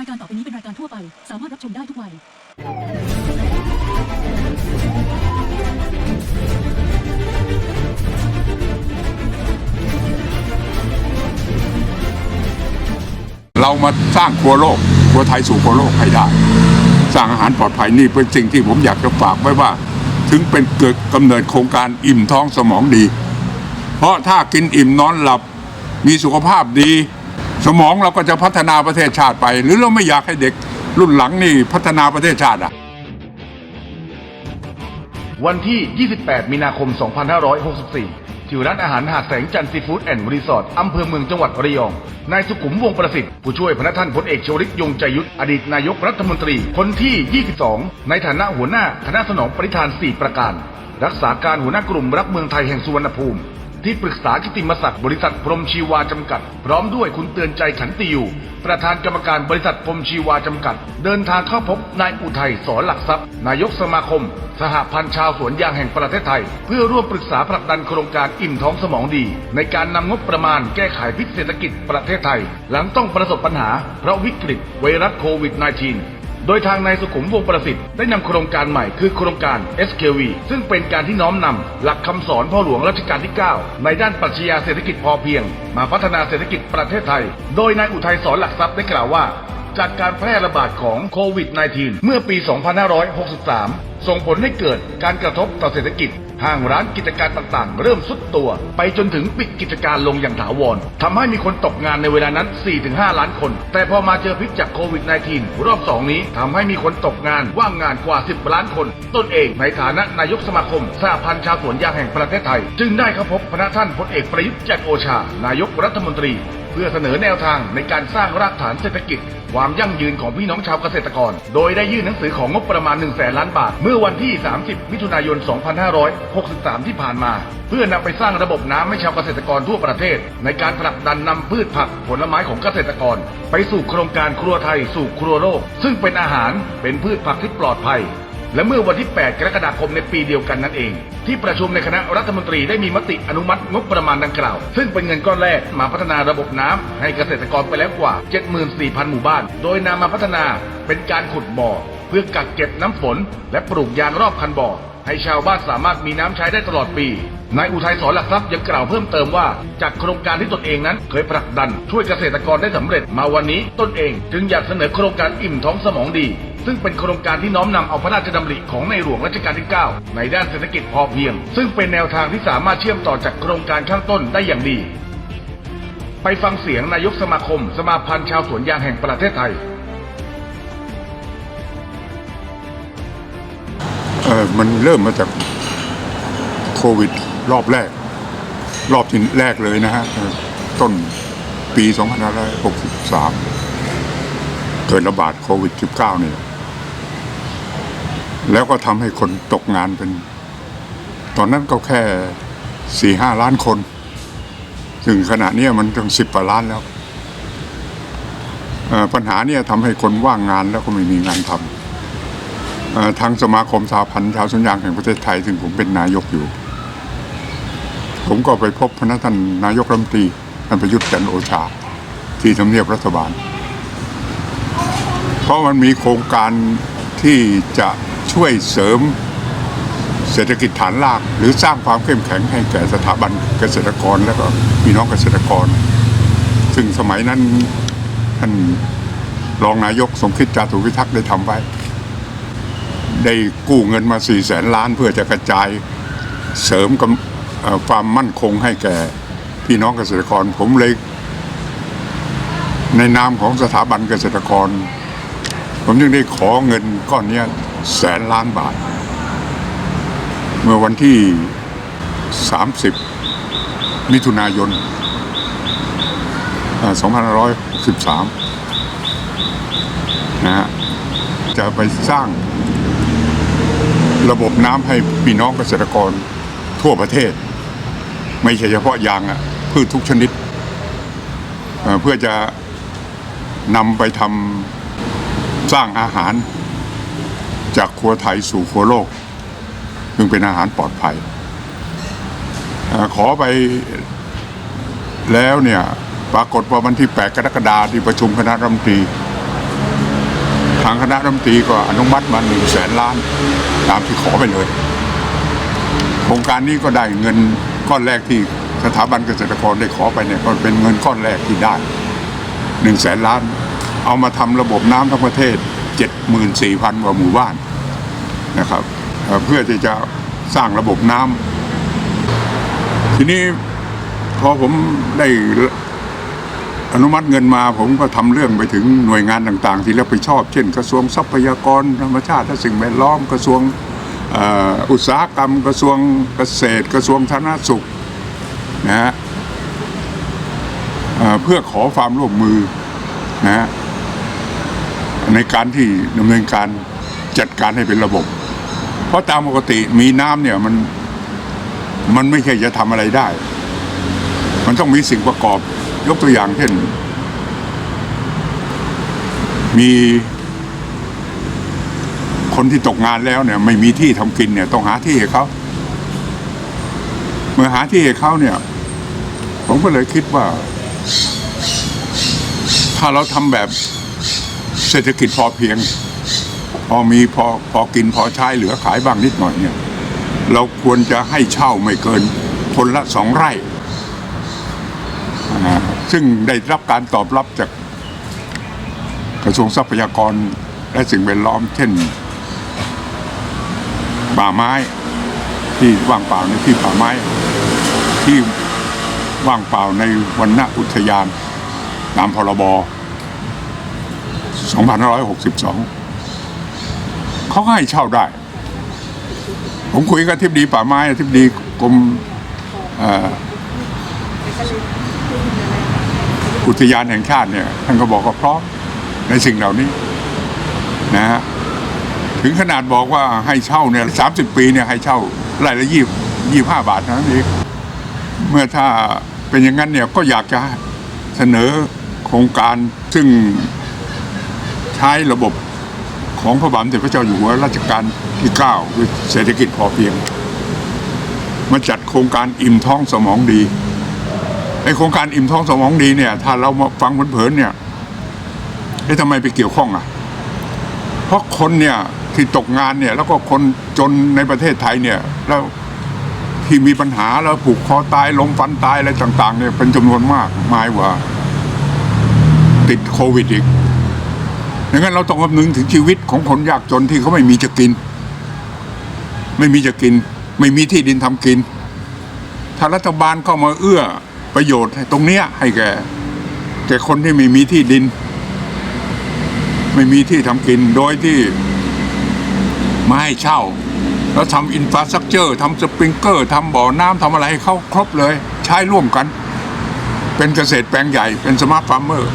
รายการต่อไปนี้เป็นรายการทั่วไป สามารถรับชมได้ทุกวัย เรามาสร้างครัวโลกครัวไทยสู่ครัวโลกให้ได้ สร้างอาหารปลอดภัยนี่เป็นสิ่งที่ผมอยากจะฝากไว้ว่า ถึงเป็นเกิดกำเนิดโครงการอิ่มท้องสมองดี เพราะถ้ากินอิ่มนอนหลับมีสุขภาพดี สมองเราก็จะพัฒนาประเทศชาติไป หรือเราไม่อยากให้เด็กรุ่นหลังนี่พัฒนาประเทศชาติอะ วันที่ 28 มีนาคม 2564 ที่ร้านอาหารหาดแสงจันทร์ซีฟู้ดแอนด์รีสอร์ทอำเภอเมืองจังหวัดระยอง นายสุขุมวงศ์ประสิทธิ์ ผู้ช่วยพระท่านพลเอกชวลิตยงใจยุทธอดีตนายกรัฐมนตรี คนที่ 22 ในฐานะหัวหน้าคณะสนองปริธาน 4 ประการ รักษาการหัวหน้ากลุ่มรักเมืองไทยแห่งสุวรรณภูมิ ที่ปรึกษากิติมศักดิ์บริษัทพรมชีวาจำกัด พร้อมด้วยคุณเตือนใจขันติอยู่ ประธานกรรมการบริษัทพรมชีวาจำกัด เดินทางเข้าพบนายอุทัยสอนหลักทรัพย์ นายกสมาคม สหพันธ์ชาวสวนยางแห่งประเทศไทย เพื่อร่วมปรึกษาผลักดันโครงการอิ่มท้องสมองดี ในการนำงบประมาณแก้ไขพิษเศรษฐกิจประเทศไทย หลังต้องประสบปัญหาเพราะวิกฤตไวรัสโควิด -19 โดยทางนายสุขุมวงศ์ประสิทธิ์ได้นำโครงการใหม่คือโครงการ SKV ซึ่งเป็นการที่น้อมนำหลักคำสอนพ่อหลวงรัชกาลที่ 9 ในด้านปรัชญาเศรษฐกิจพอเพียง มาพัฒนาเศรษฐกิจประเทศไทย โดยนายอุทัยสอนหลักทรัพย์ได้กล่าวว่า จากการแพร่ระบาดของโควิด -19 เมื่อปี 2563 ส่งผลให้เกิดการกระทบต่อเศรษฐกิจ ห้างร้านกิจการต่างๆ เริ่มสุดตัว ไปจนถึงปิดกิจการลงอย่างถาวรทำให้มีคนตกงานในเวลานั้น 4-5 ล้านคน แต่พอมาเจอพิษจากโควิด -19 รอบ 2 นี้ทำให้มีคนตกงานว่างงานกว่า 10 ล้านคน ต้นเองในฐานะนายกสมาคมสหพันธ์ชาวสวนยางแห่งประเทศไทย จึงได้เข้าพบพระท่านพลเอกประยุทธ์จันโอชา นายกรัฐมนตรี เพื่อเสนอแนวทางในการสร้างรากฐานเศรษฐกิจ ความยั่งยืนของพี่น้องชาวเกษตรกร โดยได้ยื่นหนังสือของงบประมาณ1 0 0 0 0แสนล้านบาท เมื่อวันที่ 30 มิถุนายน 2563 ที่ผ่านมา เพื่อนำไปสร้างระบบน้ำให้ชาวเกษตรกรทั่วประเทศ ในการผลักดันนำพืชผักผลไม้ของเกษตรกร ไปสู่โครงการครัวไทยสู่ครัวโลกซึ่งเป็นอาหารเป็นพืชผักที่ปลอดภัย และเมื่อวันที่ 8 กรกฎาคมในปีเดียวกันนั่นเอง ที่ประชุมในคณะรัฐมนตรีได้มีมติอนุมัติงบประมาณดังกล่าว ซึ่งเป็นเงินก้อนแรกมาพัฒนาระบบน้ำให้เกษตรกรไปแล้วกว่า 74,000 หมู่บ้าน โดยนำมาพัฒนาเป็นการขุดบ่อ เพื่อกักเก็บน้ำฝน และปลูกยางรอบคันบ่อ ให้ชาวบ้านสามารถมีน้ำใช้ได้ตลอดปีนายอุทัยสอนหลักทรัพย์ยังกล่าวเพิ่มเติมว่า จากโครงการที่ตนเองนั้นเคยผลักดัน ช่วยเกษตรกรได้สำเร็จมาวันนี้ตนเองจึงอยากเสนอโครงการอิ่มท้องสมองดี ซึ่งเป็นโครงการที่น้อมนำเอาพระราชดำริของในหลวงรัชกาลที่ 9 ในด้านเศรษฐกิจพอเพียง ซึ่งเป็นแนวทางที่สามารถเชื่อมต่อจากโครงการข้างต้นได้อย่างดี ไปฟังเสียงนายกสมาคม สมาพันธ์ชาวสวนยางแห่งประเทศไทยเออมันเริ่มมาจากโควิด รอบแรก รอบที่แรกเลยนะฮะเออต้นปี 2563 เกิดระบาดโควิด -19 เนี่ย แล้วก็ทำให้คนตกงานเป็น ตอนนั้นก็แค่สี่ห้าล้านคน ถึงขณะนี้มันถึงสิบกว่าล้านแล้วปัญหาเนี่ยทำให้คนว่างงานแล้วก็ไม่มีงานทำทางสมาคมสหพันธ์ชาวสวนยางแห่งประเทศไทย ซึ่งผมเป็นนายกอยู่ ผมก็ไปพบพระท่านนายกรัฐมนตรีท่านประยุทธ์จันทร์โอชา ที่ทำเนียบรัฐบาล เพราะมันมีโครงการที่จะ ช่วยเสริมเศรษฐกิจฐานราก หรือสร้างความเข้มแข็งให้แก่สถาบันเกษตรกรและก็พี่น้องเกษตรกร ซึ่งสมัยนั้นท่านรองนายกสมคิดจาตุวิทักษ์ได้ทำไว้ ได้กู้เงินมา4ี่แสนล้านเพื่อจะกระจายเสริมความมั่นคงให้แก่พี่น้องเกษตรกรผมเลยในนามของสถาบันเกษตรกร ผมจึงได้ขอเงินก้อนนี้ แสนล้านบาท เมื่อวันที่ 30 มิถุนายนเอ่อ2513 นะฮะ จะไปสร้างระบบน้ำให้พี่น้องเกษตรกรทั่วประเทศ ไม่ใช่เฉพาะยางอะพืชทุกชนิด เพื่อจะนำไปทำสร้างอาหาร จากครัวไทยสู่ครัวโลกซึ่งเป็นอาหารปลอดภัยอขอไปแล้วเนี่ยปรากฏว่าวันที่ 8 กรกฎาคมที่ประชุมคณะรัฐมนตรีทางคณะรัฐมนตรีก็อนุมัติมาหนึ่งแสนล้าน ตามที่ขอไปเลย โครงการนี้ก็ได้เงินก้อนแรกที่สถาบันเกษตรกรได้ขอไปเนี่ยก็เป็นเงินก้อนแรกที่ได้หนึ่งแสนล้าน เอามาทำระบบน้ำทั้งประเทศ 74,000กว่าหมู่บ้านนะครับเพื่อที่จะสร้างระบบน้ำทีนี้พอผมได้อนุมัติเงินมาผมก็ทำเรื่องไปถึงหน่วยงานต่างๆ ที่รับผิดชอบ เช่น กระทรวงทรัพยากรธรรมชาติและสิ่งแวดล้อมกระทรวงอุตสาหกรรม กระทรวงเกษตร กระทรวงธนสุขนะฮะเพื่อขอความร่วมมือนะฮะ ในการที่ดำเนินการจัดการให้เป็นระบบ เพราะตามปกติมีน้ำเนี่ยมันมันไม่ใช่จะทำอะไรได้ มันต้องมีสิ่งประกอบ ยกตัวอย่างเช่น มีคนที่ตกงานแล้วเนี่ย ไม่มีที่ทำกินเนี่ย ต้องหาที่ให้เขาเมื่อหาที่ให้เขาเนี่ย ผมก็เลยคิดว่า ถ้าเราทำแบบ เศรษฐกิจพอเพียง พอมีพอพอกินพอใช้เหลือขายบ้างนิดหน่อยเนี่ย เราควรจะให้เช่าไม่เกินคนละสองไร่ ซึ่งได้รับการตอบรับจากกระทรวงทรัพยากรและสิ่งแวดล้อม เช่น ป่าไม้ที่ว่างเปล่าในที่ป่าไม้ ที่ว่างเปล่าในวันณอุทยานตามพรบ 2562 เขาให้เช่าได้ ผมคุยกับทิบดีป่าไม้ทิบดีกรมอุทยานแห่งชาติเนี่ยท่านก็บอกว่าพร้อมในสิ่งเหล่านี้นะฮะถึงขนาดบอกว่าให้เช่าเนี่ยสามสิบปีเนี่ยให้เช่ารายละยี่ยี่ห้าบาทเท่านั้นเองเมื่อถ้าเป็นอย่างนั้นเนี่ยก็อยากจะเสนอโครงการซึ่ง ใช้ระบบของพระบาทสมเด็จพระเจ้าอยู่หัวรัชกาลที่เก้าคือเศรษฐกิจพอเพียง มาจัดโครงการอิ่มท้องสมองดีไอโครงการอิ่มท้องสมองดีเนี่ยถ้าเรามาฟังเผินๆเนี่ยเอ๊ะทำไมไปเกี่ยวข้องอะ เพราะคนเนี่ยที่ตกงานเนี่ย แล้วก็คนจนในประเทศไทยเนี่ย แล้วที่มีปัญหาแล้วผูกคอตายลมฟันตายอะไรต่าง ๆ เนี่ยเป็นจำนวนมากมายว่า ติดโควิดอีก ดังนั้นเราต้องคำนึงถึงชีวิตของคนยากจนที่เขาไม่มีจะกิน ไม่มีจะกิน ไม่มีที่ดินทำกิน ถ้ารัฐบาลเข้ามาเอื้อประโยชน์ตรงเนี้ยให้แก่แก่คนที่ไม่มีที่ดิน ไม่มีที่ทำกินโดยที่ไมาให้เช่า แล้วทำอินฟราสตรักเจอร์ทำสปริงเกอร์ทำบ่อน้ำทำอะไรให้เขาครบเลย ใช้ร่วมกัน เป็นเกษตรแปลงใหญ่เป็นสมาร์ทฟาร์มเมอร์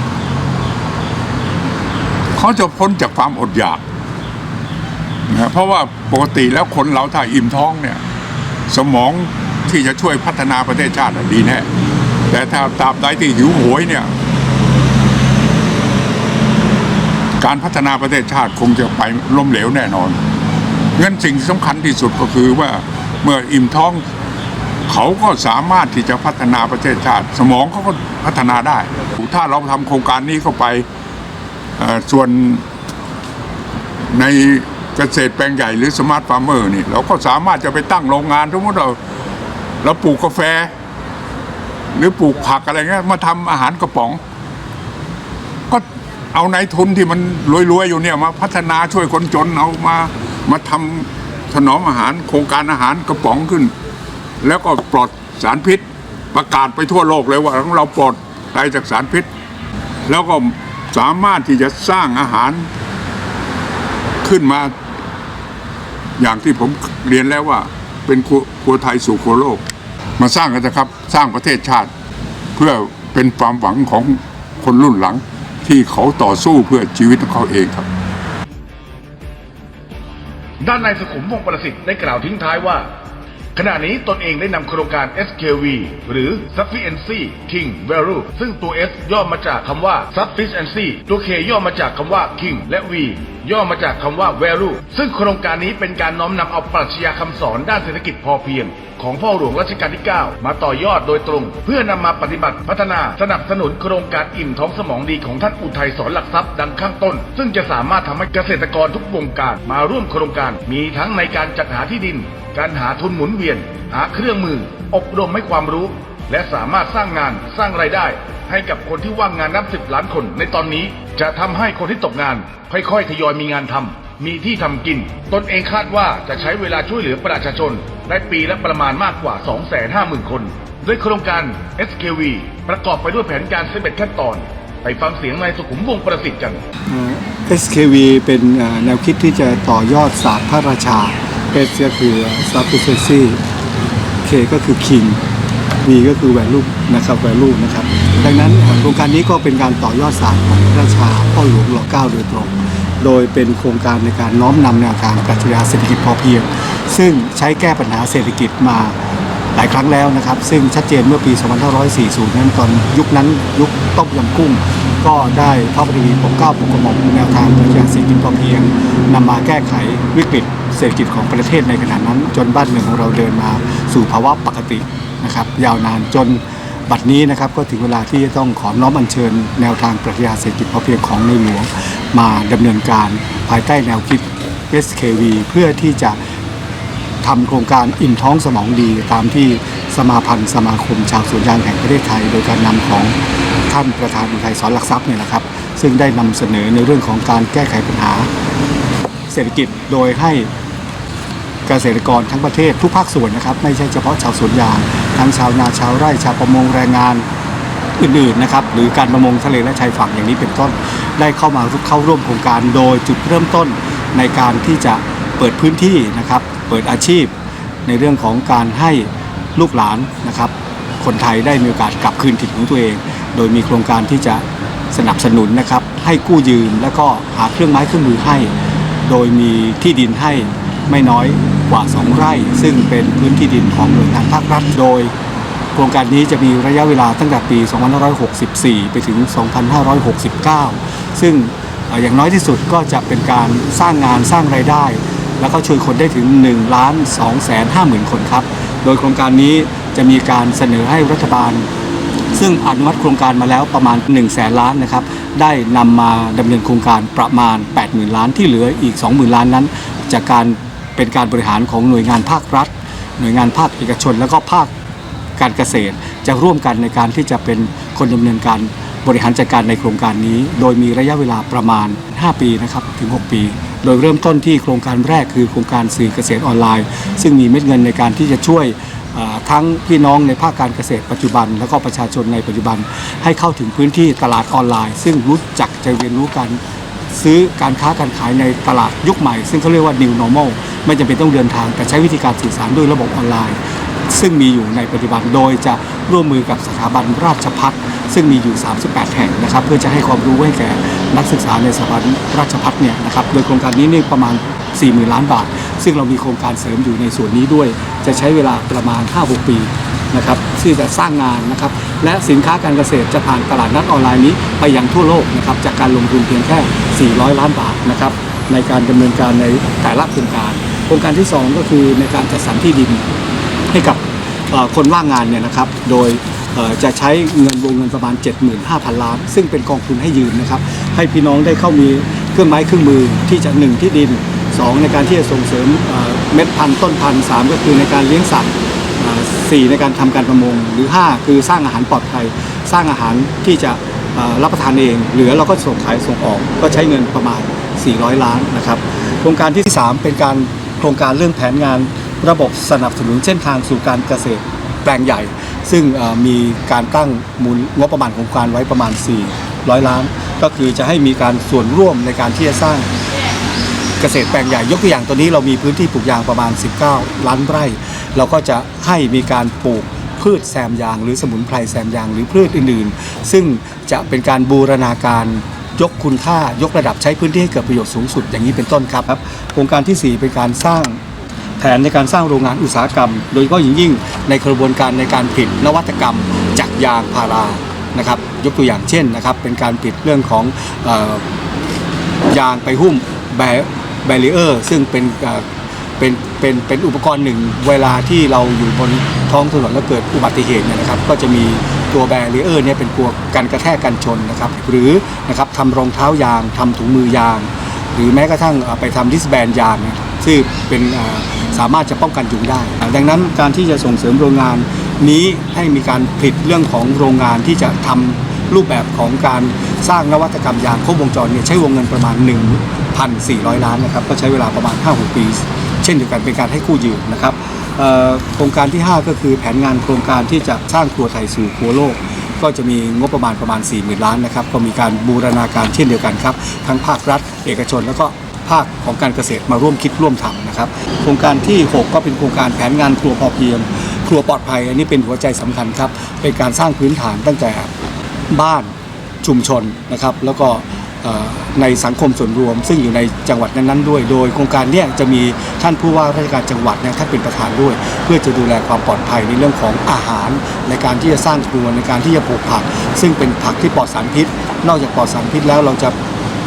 เขาจะพ้นจากความอดอยากนะเพราะว่าปกติแล้วคนเราถ้าอิ่มท้องเนี่ยสมองที่จะช่วยพัฒนาประเทศชาติดีแน่แต่ถ้าตราบใดที่หิวโหยเนี่ย การพัฒนาประเทศชาติคงจะไปล้มเหลวแน่นอนงั้นสิ่งสำคัญที่สุดก็คือว่าเมื่ออิ่มท้องเขาก็สามารถที่จะพัฒนาประเทศชาติ สมองเขาก็พัฒนาได้ ถ้าเราทำโครงการนี้เข้าไป ส่วนในเกษตรแปลงใหญ่หรือสมาร์ทฟาร์มเมอร์นี่เราก็สามารถจะไปตั้งโรงงานสมมติเราเราปลูกกาแฟ หรือปลูกผักอะไรเงี้ยมาทำอาหารกระป๋อง ก็เอาในายทุนที่มันรวยๆอยู่เนี่ยมาพัฒนาช่วยคนจนเอามามาทำถนอมอาหารโครงการอาหารกระป๋องขึ้น แล้วก็ปลอดสารพิษประกาศไปทั่วโลกเลยว่าของเราปลอดภัยจากสารพิษ แล้วก็ สามารถที่จะสร้างอาหารขึ้นมา อย่างที่ผมเรียนแล้วว่า เป็นครัวครัวไทยสู่ครัวโลก มาสร้างกันนะครับ สร้างประเทศชาติ เพื่อเป็นความหวังของคนรุ่นหลังที่เขาต่อสู้เพื่อชีวิตของเขาเองครับ ด้านนายสุขุมวงศ์ประสิทธิ์ได้กล่าวทิ้งท้ายว่า ขณะนี้ตนเองได้นำโครงการ SKV หรือ Sufficiency King Value ซึ่งตัว S ย่อมาจากคำว่า Sufficiency ตัว K ย่อมาจากคำว่า King และ V ย่อมาจากคำว่า value ซึ่งโครงการนี้เป็นการน้อมนำเอาปรัชญาคำสอนด้านเศรษฐกิจพอเพียง ของพ่อหลวงรัชกาลที่ 9 มาต่อยอดโดยตรง เพื่อนำมาปฏิบัติพัฒนาสนับสนุนโครงการอิ่มท้องสมองดีของท่านอุทัยสอนหลักทรัพย์ดังข้างต้น ซึ่งจะสามารถทำให้เกษตรกรทุกวงการมาร่วมโครงการมีทั้งในการจัดหาที่ดิน การหาทุนหมุนเวียน หาเครื่องมือ อบรมให้ความรู้ และสามารถสร้างงานสร้างไรายได้ ให้กับคนที่ว่างงานนับสิบล้านคนในตอนนี้ จะทำให้คนที่ตกงาน ค่อยๆ ทยอยมีงานทำมีที่ทำกิน ตนเองคาดว่าจะใช้เวลาช่วยเหลือประชาชนได้ปีละประมาณมากกว่า 250,000 คน ด้วยโครงการ SKV ประกอบไปด้วยแผนการ 11 ขั้นตอน ไปฟังเสียงนายสุขุมวงศประสิทธิ์กัน SKV เป็นแนวคิดที่จะต่อยอดศาสตร์พระราชา S ก็คือ sufficiency K ก็คือ king V ก็คือ value นะครับ value นะครับ ดังนั้นโครงการนี้ก็เป็นการต่อยอดศาสตร์ของพระราชาพ่อหลวงรอเก้าโดยตรง โดยเป็นโครงการในการน้อมนำแนวทางปรัชญาเศรษฐกิจพอเพียง ซึ่งใช้แก้ปัญหาเศรษฐกิจมาหลายครั้งแล้วนะครับ ซึ่งชัดเจนเมื่อปี 2540 นั้นตอนยุคนั้นยุคต้มยำกุ้ง ก็ได้พระบรมีปกเก้าปกกระหม่อมแนวทางปรัชญาเศรษฐกิจพอเพียงนำมาแก้ไขวิกฤต เศรษฐกิจของประเทศในขณะนั้น จนบ้านเมืองของเราเดินมาสู่ภาวะปกตินะครับยาวนานจนบัดนี้นะครับก็ถึงเวลาที่จะต้องขอน้อมอัญเชิญ แนวทางปรัชญาเศรษฐกิจพอเพียงของในหลวง มาดำเนินการภายใต้แนวคิด SKV เพื่อที่จะทำโครงการอิ่มท้องสมองดีตามที่สมาพันธ์สมาคมชาวสวนยางแห่งประเทศไทย โดยการนำของท่านประธานอุทัยสอนหลักทรัพย์เนี่ยนะครับ ซึ่งได้นำเสนอในเรื่องของการแก้ไขปัญหาเศรษฐกิจโดยให้ เกษตรกรทั้งประเทศทุกภาคส่วนนะครับไม่ใช่เฉพาะชาวสวนยางทั้งชาวนาชาวไร่ชาวประมงแรงงานอื่นๆนะครับหรือการประมงทะเลและชายฝั่งอย่างนี้เป็นต้น ได้เข้ามาเข้าร่วมโครงการโดยจุดเริ่มต้นในการที่จะเปิดพื้นที่นะครับเปิดอาชีพ ในเรื่องของการให้ลูกหลานนะครับ คนไทยได้มีโอกาสกลับคืนถิ่นของตัวเอง โดยมีโครงการที่จะสนับสนุนนะครับให้กู้ยืมแล้วก็หาเครื่องไม้เครื่องมือให้ โดยมีที่ดินให้ ไม่น้อยกว่า 2 ไร่ ซึ่งเป็นพื้นที่ดินของหน่วยงานภาครัฐโดย โครงการนี้จะมีระยะเวลาตั้งแต่ปี 2564 ไปถึง 2569 ซึ่งเอ่ออย่างน้อยที่สุดก็จะเป็นการสร้างงานสร้างไรายได้ แล้วก็ช่วยคนได้ถึง1ล้าน2แสน5หมื่นคนครับ โดยโครงการนี้จะมีการเสนอให้รัฐบาล ซึ่งอนุมัติโครงการมาแล้วประมาณ1แสนล้านนะครับ ได้นำมาดำเนินโครงการประมาณ 80,000 ล้านที่เหลืออีก 20,000 ล้านนั้น จากการ เป็นการบริหารของหน่วยงานภาครัฐ หน่วยงานภาคเอกชน แล้วก็ภาคการเกษตร จะร่วมกันในการที่จะเป็นคนดำเนินการบริหารจัดการในโครงการนี้ โดยมีระยะเวลาประมาณ 5 ปีนะครับถึง 6 ปี โดยเริ่มต้นที่โครงการแรกคือโครงการสื่อเกษตรออนไลน์ ซึ่งมีเม็ดเงินในการที่จะช่วยทั้งพี่น้องในภาคการเกษตรปัจจุบัน แล้วก็ประชาชนในปัจจุบันให้เข้าถึงพื้นที่ตลาดออนไลน์ ซึ่งรู้จักจะเรียนรู้กัน ซื้อการค้าการขายในตลาดยุคใหม่ ซึ่งเขาเรียกว่า new normal ไม่จำเป็นต้องเดินทาง แต่ใช้วิธีการสื่อสารด้วยระบบออนไลน์ ซึ่งมีอยู่ในปัจจุบันโดยจะร่วมมือกับสถาบันราชพัฒซึ่งมีอยู่ 38 แห่งนะครับ เพื่อจะให้ความรู้ให้แก่นักศึกษาในสถาบันราชพัฒเนี่ยนะครับโดยโครงการนี้นี่ประมาณ 40,000 ล้านบาท ซึ่งเรามีโครงการเสริมอยู่ในส่วนนี้ด้วย จะใช้เวลาประมาณ 5-6 ปี นะครับที่จะสร้างงานนะครับและสินค้าการเกษตรจะผ่านตลาดนัดออนไลน์นี้ไปยังทั่วโลกนะครับจากการลงทุนเพียงแค่ 400 ล้านบาทนะครับในการดำเนินการในแต่ละโครงการ โครงการที่ 2 ก็คือในการจัดสรรที่ดินให้กับคนว่างงานเนี่ยนะครับโดยจะใช้เงินวงเงินประมาณ 75,000 ล้าน ซึ่งเป็นกองทุนให้ยืมนะครับให้พี่น้องได้เข้ามีเครื่องไม้เครื่องมือที่จะ 1 ที่ดิน 2 ในการที่จะส่งเสริมเอ่อเม็ดพันธุ์ต้นพันธุ์3ก็คือในการเลี้ยงสัตว์ เอ่อสี่ในการทำการประมง หรือ 5 คือสร้างอาหารปลอดภัย สร้างอาหารที่จะรับประทานเอง เหลือเราก็ส่งขายส่งออก ก็ใช้เงินประมาณ 400 ล้านนะครับ โครงการที่ 3 เป็นการโครงการเรื่องแผนงานระบบสนับสนุนเส้นทางสู่การเกษตรแปลงใหญ่ ซึ่งมีการตั้งมูลงบประมาณโครงการไว้ประมาณ 400 ล้าน ก็คือจะให้มีการส่วนร่วมในการที่จะสร้างเกษตรแปลงใหญ่ ยกตัวอย่างตัวนี้เรามีพื้นที่ปลูกยางประมาณ 19 ล้านไร่ เราก็จะให้มีการปลูกพืชแซมยาง หรือสมุนไพรแซมยาง หรือพืชอื่นๆ ซึ่งจะเป็นการบูรณาการยกคุณค่ายกระดับใช้พื้นที่ให้เกิดประโยชน์สูงสุดอย่างนี้เป็นต้นครับโครงการทีสี่4 เป็นการสร้างแผนในการสร้างโรงงานอุตสาหกรรม โดยเฉพาะอย่างยิ่งในกระบวนการในการผลิตนวัตกรรมจากยางพารานะครับยกตัวอย่างเช่นนะครับเป็นการผลิตเรื่องของออยางไปหุ้มแบแบรีเออร์ซึ่งเป็น เอ่อเป็นเป็นเป็นอุปกรณ์หนึ่งเวลาที่เราอยู่บนท้องถนนแล้วเกิดอุบัติเหตุเนี่ยนะครับ ก็จะมีตัวแบรีเออร์เนี่ยเป็นตัวกันกระแทกกันชนนะครับ หรือนะครับทำรองเท้ายางทำถุงมือยาง หรือแม้กระทั่งไปทำดิสแบนยางซึ่งเป็นสามารถจะป้องกันยุงได้ ดังนั้นการที่จะส่งเสริมโรงงานนี้ให้มีการผลิตเรื่องของโรงงานที่จะทำรูปแบบของการสร้างนวัตกรรมยางครบวงจรเนี่ยใช้วงเงินประมาณ 1,400 ล้านนะครับ ก็ใช้เวลาประมาณ 5-6 ปี เช่นเดียวกันเป็นการให้กู้ยืมนะครับโครงการที่ 5 ก็คือแผนงานโครงการที่จะสร้างครัวไทยสู่ครัวโลก ก็จะมีงบประมาณประมาณ 4 0,000 ล้านนะครับก็มีการบูรณาการเช่นเดียวกันครับทั้งภาครัฐ เอกชนแล้วก็ภาคของการเกษตรมาร่วมคิดร่วมทำนะครับ โครงการที่ 6 ก็เป็นโครงการแผนงานครัวพอเพียง ครัวปลอดภัย อันนี้เป็นหัวใจสำคัญครับเป็นการสร้างพื้นฐานตั้งแต่บ้านชุมชนนะครับ แล้วก็ ในสังคมส่วนรวม ซึ่งอยู่ในจังหวัดนั้นๆด้วย โดยโครงการเนี้ยจะมีท่านผู้ว่าราชการจังหวัดเนี่ยท่านเป็นประธานด้วย เพื่อจะดูแลความปลอดภัยในเรื่องของอาหาร ในการที่จะสร้างครัวในการที่จะปลูกผัก ซึ่งเป็นผักที่ปลอดสารพิษ นอกจากปลอดสารพิษแล้วเราจะ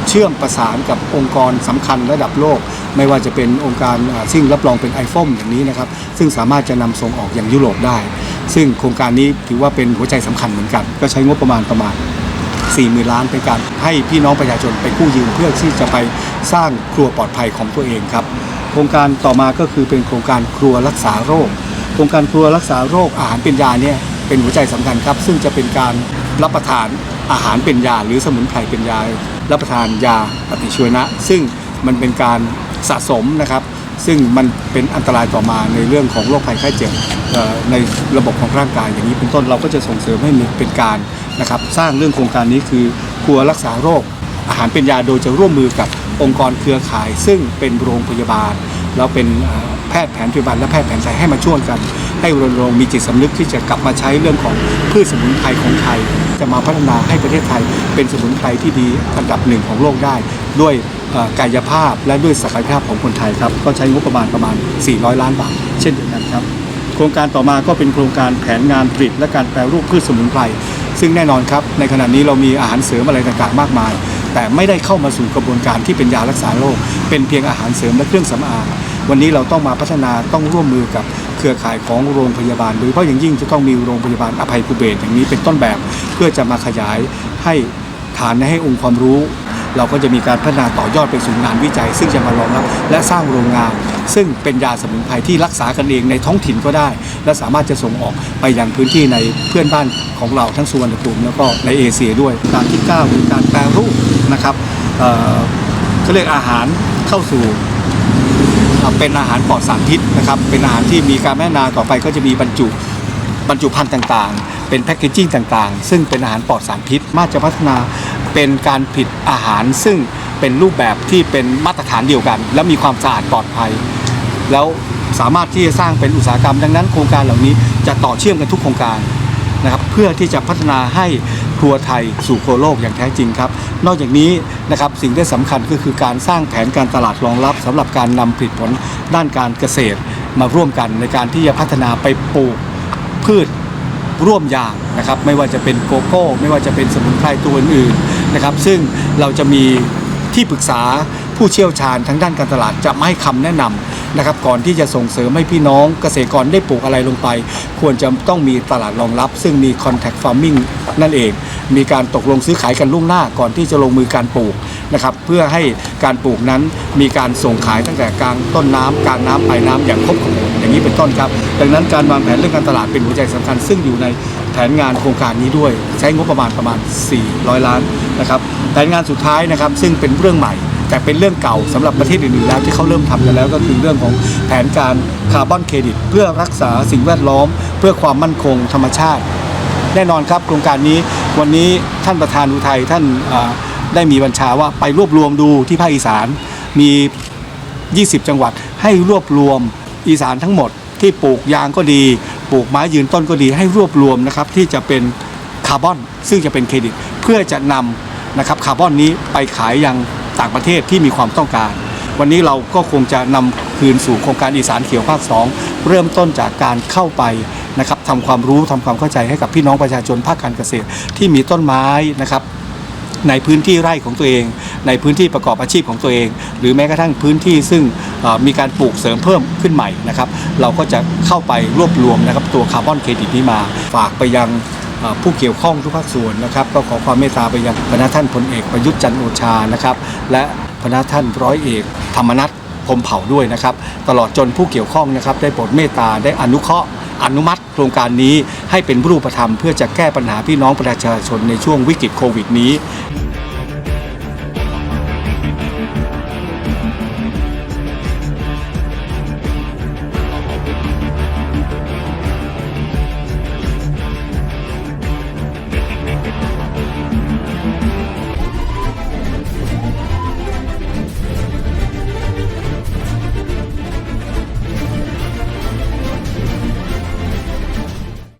เชื่อมประสานกับองค์กรสำคัญระดับโลก ไม่ว่าจะเป็นองค์การซึ่งรับรองเป็นไอโฟมอย่างนี้นะครับซึ่งสามารถจะนำส่งออกอย่างยุโรปได้ ซึ่งโครงการนี้ถือว่าเป็นหัวใจสำคัญเหมือนกัน ก็ใช้งบประมาณประมาณ 4 0,000 ล้าน เป็นการให้พี่น้องประชาชนไปกู้ยืมเพื่อที่จะไปสร้างครัวปลอดภัยของตัวเองครับ โครงการต่อมาก็คือเป็นโครงการครัวรักษาโรค โครงการครัวรักษาโรคอาหารเป็นยาเนี่ยเป็นหัวใจสำคัญครับ ซึ่งจะเป็นการรับประทานอาหารเป็นยา หรือสมุนไพรเป็นยา รับประทานยาปฏิชีวนะ ซึ่งมันเป็นการสะสมนะครับ ซึ่งมันเป็นอันตรายต่อมาในเรื่องของโรคภัยไข้เจ็บในระบบของร่างกายอย่างนี้เป็นต้นเราก็จะส่งเสริมให้มีเป็นการ นะครับสร้างเรื่องโครงการนี้คือครัวรักษาโรค อาหารเป็นยาโดยจะร่วมมือกับองค์กรเครือข่าย ซึ่งเป็นโรงพยาบาล แล้วเป็นแพทย์แผนปัจจุบันและแพทย์แผนไทยให้มาช่วยกัน ให้รณรงค์มีจิตสำนึกที่จะกลับมาใช้เรื่องของพืชสมุนไพรของไทย จะมาพัฒนาให้ประเทศไทยเป็นสมุนไพรที่ดีอันดับหนึ่งของโลกได้ ด้วยกายภาพและด้วยศักยภาพของคนไทยครับก็ใช้งบประมาณประมาณ 400 ล้านบาท เช่นเดียวกันครับ โครงการต่อมาก็เป็นโครงการแผนงานผลิตและการแปรรูปพืชสมุนไพร ซึ่งแน่นอนครับในขณะนี้เรามีอาหารเสริมอะไรต่างๆมากมาย แต่ไม่ได้เข้ามาสู่กระบวนการที่เป็นยารักษาโรคเป็นเพียงอาหารเสริมและเครื่องสำอางวันนี้เราต้องมาพัฒนาต้องร่วมมือกับเครือข่ายของโรงพยาบาลโดยเฉพาะอย่างยิ่งจะต้องมีโรงพยาบาลอภัยภูเบศอย่างนี้เป็นต้นแบบ เพื่อจะมาขยายให้ฐานให้องค์ความรู้ เราก็จะมีการพัฒนาต่อยอดไปสู่งานวิจัย ซึ่งจะมารองรับและสร้างโรงงาน ซึ่งเป็นยาสมุนไพรที่รักษากันเองในท้องถิ่นก็ได้ และสามารถจะส่งออกไปยังพื้นที่ในเพื่อนบ้านของเราทั้งสุวรรณภูมิแล้วก็ในเอเชียด้วยการที่9คือการแปรรูปนะครับเขาเรียกอาหารเข้าสู่เป็นอาหารปลอดสารพิษนะครับเป็นอาหารที่มีการพัฒนาต่อไปก็จะมีบรรจุบรรจุภัณฑ์ต่างๆ เป็นแพคเกจิ้งต่างๆ ซึ่งเป็นอาหารปลอดสารพิษมาจะพัฒนา เป็นการผลิตอาหารซึ่งเป็นรูปแบบที่เป็นมาตรฐานเดียวกัน และมีความสะอาดปลอดภัย แล้วสามารถที่จะสร้างเป็นอุตสาหกรรมดังนั้นโครงการเหล่านี้จะต่อเชื่อมกันทุกโครงการนะครับเพื่อที่จะพัฒนาให้ครัวไทยสู่ครัวโลกอย่างแท้จริงครับ นอกจากนี้นะครับสิ่งที่สำคัญก็คือการสร้างแผนการตลาดรองรับสำหรับการนำผลิตผลด้านการเกษตรมาร่วมกันในการที่จะพัฒนาไปปลูกพืช ร่วมอย่างนะครับไม่ว่าจะเป็นโกโก้ ไม่ว่าจะเป็นสมุนไพรตัวอื่นๆนะครับซึ่งเราจะมีที่ปรึกษาผู้เชี่ยวชาญทางด้านการตลาดจะมาให้คำแนะนำนะครับก่อนที่จะส่งเสริมให้พี่น้องเกษตรกรได้ปลูกอะไรลงไป ควรจะต้องมีตลาดรองรับ ซึ่งมี contact farming นั่นเอง มีการตกลงซื้อขายกันล่วงหน้าก่อนที่จะลงมือการปลูกนะครับเพื่อให้การปลูกนั้นมีการส่งขายตั้งแต่กลางต้นน้ำกลางน้ำปลายน้ำอย่างครบถ้วน อย่างนี้เป็นต้นครับ ดังนั้นการวางแผนเรื่องการตลาดเป็นหัวใจสำคัญ ซึ่งอยู่ในแผนงานโครงการนี้ด้วย ใช้งบประมาณประมาณ 400 ล้านนะครับแผนงานสุดท้ายนะครับซึ่งเป็นเรื่องใหม่แต่เป็นเรื่องเก่าสำหรับประเทศอื่นๆแล้วที่เขาเริ่มทำกันแล้วก็คือเรื่องของแผนการคาร์บอนเครดิต เพื่อรักษาสิ่งแวดล้อม เพื่อความมั่นคงธรรมชาติ แน่นอนครับโครงการนี้วันนี้ท่านประธานอุทัยท่านได้มีบัญชาว่าไปรวบรวมดูที่ภาคอีสานมี 20 จังหวัดให้รวบรวม อีสานทั้งหมด ที่ปลูกยางก็ดี ปลูกไม้ยืนต้นก็ดีให้รวบรวมนะครับที่จะเป็นคาร์บอน ซึ่งจะเป็นเครดิต เพื่อจะนำนะครับคาร์บอนนี้ไปขายยังต่างประเทศที่มีความต้องการ วันนี้เราก็คงจะนำคืนสู่โครงการอีสานเขียวภาค 2 เริ่มต้นจากการเข้าไปนะครับทำความรู้ทำความเข้าใจให้กับพี่น้องประชาชนภาคการเกษตรที่มีต้นไม้นะครับ ในพื้นที่ไร่ของตัวเอง ในพื้นที่ประกอบอาชีพของตัวเอง หรือแม้กระทั่งพื้นที่ซึ่งมีการปลูกเสริมเพิ่มขึ้นใหม่นะครับเราก็จะเข้าไปรวบรวมนะครับตัวคาร์บอนเครดิตนี้มา ฝากไปยังผู้เกี่ยวข้องทุกภาคส่วนนะครับ ก็ขอความเมตตาไปยังพระท่านพลเอกประยุทธ์จันทร์โอชานะครับและพระท่านร้อยเอก ธรรมนัฐ พรมเผ่าด้วยนะครับ ตลอดจนผู้เกี่ยวข้องนะครับได้โปรดเมตตาได้อนุเคราะห์อนุมัติโครงการนี้ให้เป็นรูปธรรมเพื่อจะแก้ปัญหาพี่น้องประชาชนในช่วงวิกฤตโควิดนี้